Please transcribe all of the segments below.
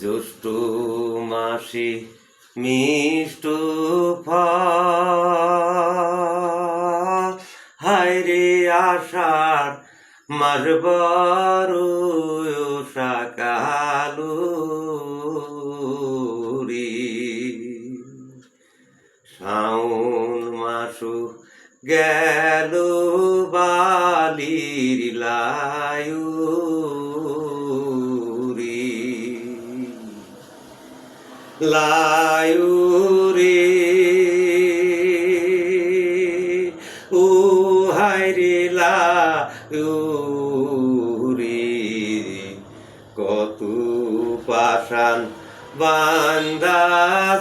জ্যৈষ্ঠ মাসে মিষ্ট হায় রে আষাঢ় মাস বড় সকালু রে মাসু গেল বালির লায়ু। লায়ু রে ও হায় রে লায়ু রে কত পাষাণ বান্দা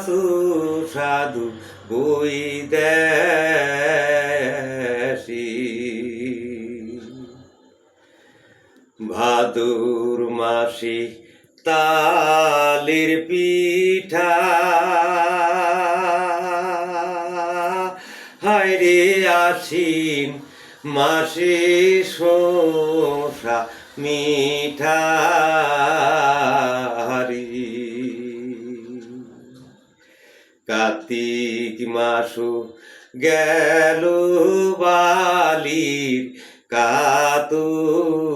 সুসাধু বই দেশি। ভাদুর মাসে তালের পিঠা। হায় রে আশ্বিন মাসে শোষা মিঠা রে কার্তিক মাসু গেল বালির কাতুরে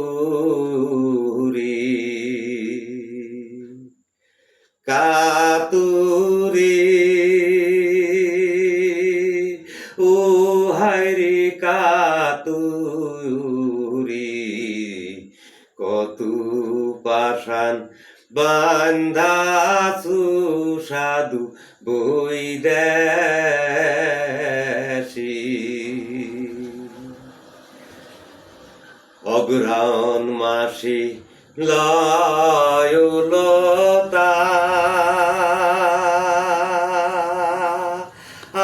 কত পাষাণ বান্ধা সুসাধু বই দেশি অগ্রহণ মাসে লয়লতা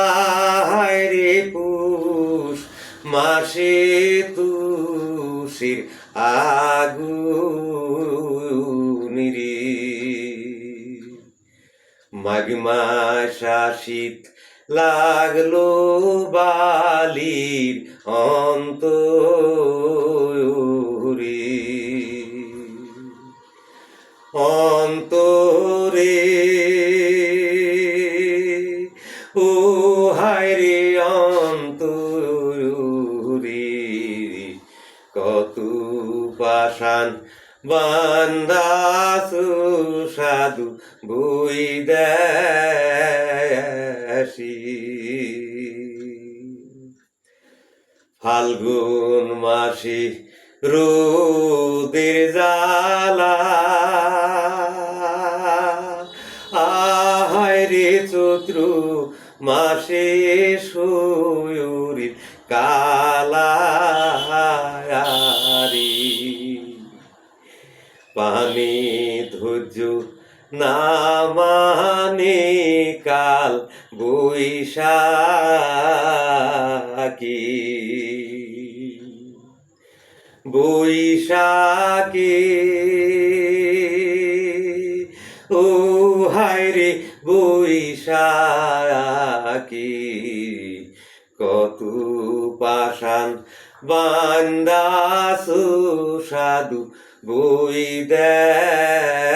আহায় রে পুষ মাসে তুষির আগুন আগু মাঘ মাস শীত লাগল বালির অন্তরে। পাষাণ বান্দা সুসাধু বই দেশি। ফাল্গুন মাসি রোদের জালা আহায় রে চৈত্র মাসে সয়ুরীর কালা রে পানি ধৈর্য না মানে কাল বৈশাখী। বৈশাখী। ও হায় রে বৈশাখী। কত পাশান বান্দা সুসাধু বই দেশি